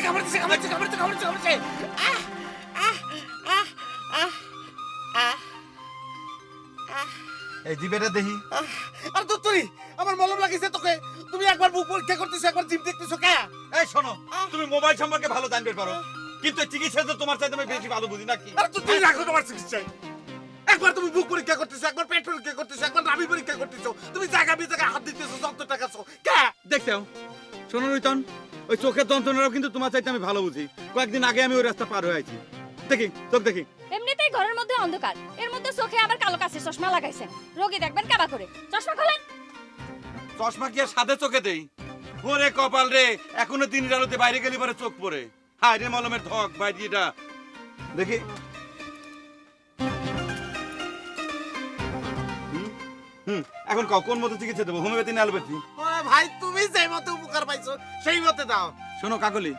আমার কামড় দিছে কামড় দিছে কামড় দিছে কামড় দিছে কামড় দিছে আহ আহ আহ আহ আহ। এই দিবেটা দেখি আর তো তুই আমার মলম লাগিছে তোকে। তুমি একবার বুক পরীক্ষা করতেছো একবার জিম দেখতেছো কে? এই শোনো তুমি মোবাইল সম্পর্কে ভালো জানবে পারো। কিন্তু চিকিৎসা তো তোমার চাইতে আমি বেশি ভালো বুঝি নাকি? আরে তুই রাখো তোমার চিকিৎসায় একবার তুমি বুক পরীক্ষা করতেছো একবার পেট পরীক্ষা করতেছো একবার নাভি পরীক্ষা করতেছো। তুমি জায়গা বি জায়গা হাত দিতেছো যন্ত্র টাকাছো কে? দেখছ শোনো রইতন। ওই চোখের যন্ত্রণাটাও কিন্তু তোমার চাইতে আমি ভালো বুঝি। কয়েকদিন আগে আমি ওই রাস্তা পার হয়ে আছি দেখি চোখ দেখি। এমনিতেই ঘরের মধ্যে অন্ধকার। এর মধ্যে চোখে আবার কালো কাছের চশমা লাগাইছেন রোগী দেখবেন কাবা করে। চশমা খোলেন। চশমা কি আর সাদে চোখে দেই? ওরে কপাল রে এখনও দিনের আলোতে বাইরে গেলে পরে চোখ পড়ে। হায় রে মলমের ধক বাইরে এটা দেখি। এখন কাও কোন মতো চিকিৎসা দেবো? হোমিওপ্যাথি না অ্যালোপ্যাথি? ভাই তুমি যে মতে উপকার পাইছো সেই মতে দাও। শোনো কাকলি।